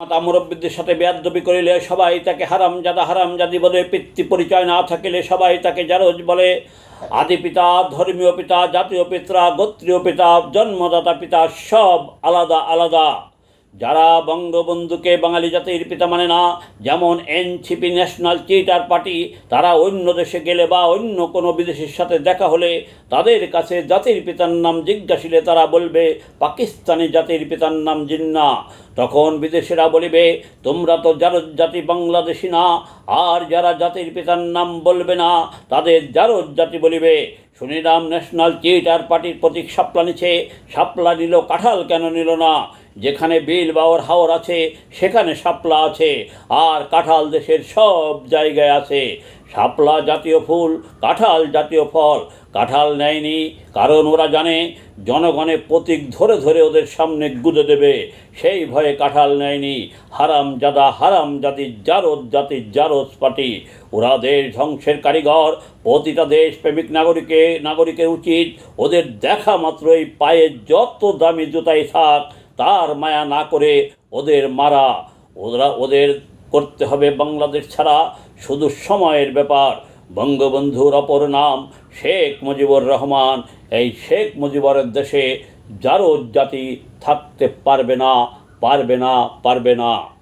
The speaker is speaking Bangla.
মাতা মুরব্বীদের সাথে বেয়াদবি করিলে সবাই তাকে হারাম জাদা হারাম জাদি বলে, পিতৃ পরিচয় না থাকিলে সবাই তাকে জারজ বলে। আদি পিতা, ধর্মীয় পিতা, জাতীয় পিতা, গোত্রীয় পিতা, জন্মদাতা পিতা সব আলাদা আলাদা। যারা বঙ্গবন্ধুকে বাঙালি জাতির পিতা মানে না, যেমন এনসিপি ন্যাশনাল থিয়েটার পার্টি, তারা অন্য দেশে গেলে বা অন্য কোনো বিদেশের সাথে দেখা হলে তাদের কাছে জাতির পিতার নাম জিজ্ঞাসিলে তারা বলবে, পাকিস্তানি জাতির পিতার নাম জিন্না। তখন বিদেশিরা বলিবে, তোমরা তো জারদ জাতি বাংলাদেশি না, আর যারা জাতির পিতার নাম বলবে না, তাদের জারদ জাতি বলিবে। শুনিলাম ন্যাশনাল থিয়েটার পার্টির প্রতীক সাপলা নিছে সাপলা নিল, কাঁঠাল কেন নিল না? যেখানে বিল বাওয়ার হাওর আছে, সেখানে শাপলা আছে, আর কাঁঠাল দেশের সব জায়গায় আছে। শাপলা জাতীয় ফুল, কাঁঠাল জাতীয় ফল। কাঁঠাল নেয়নি, কারণ ওরা জানে, জনগণে প্রতীক ধরে ধরে ওদের সামনে গুঁজে দেবে। সেই ভয়ে কাঁঠাল নেয়নি। হারাম জাদা, হারাম জাতির জারদ জাতির জারদ পার্টি ওরা দেশ ধ্বংসের কারিগর, প্রতিটা দেশ প্রেমিক নাগরিকে, নাগরিকের উচিত। ওদের দেখা মাত্রই পায়ে যত দামি জুতাই থাক তার মায়া না করে ওদের মারা। ওরা ওদের করতে হবে বাংলাদেশ ছাড়া। শুধু সময়ের ব্যাপার। বঙ্গবন্ধুর অপর নাম শেখ মুজিবুর রহমান। এই শেখ মুজিবরের দেশে যারো জাতি থাকতে পারবে না পারবে না পারবে না।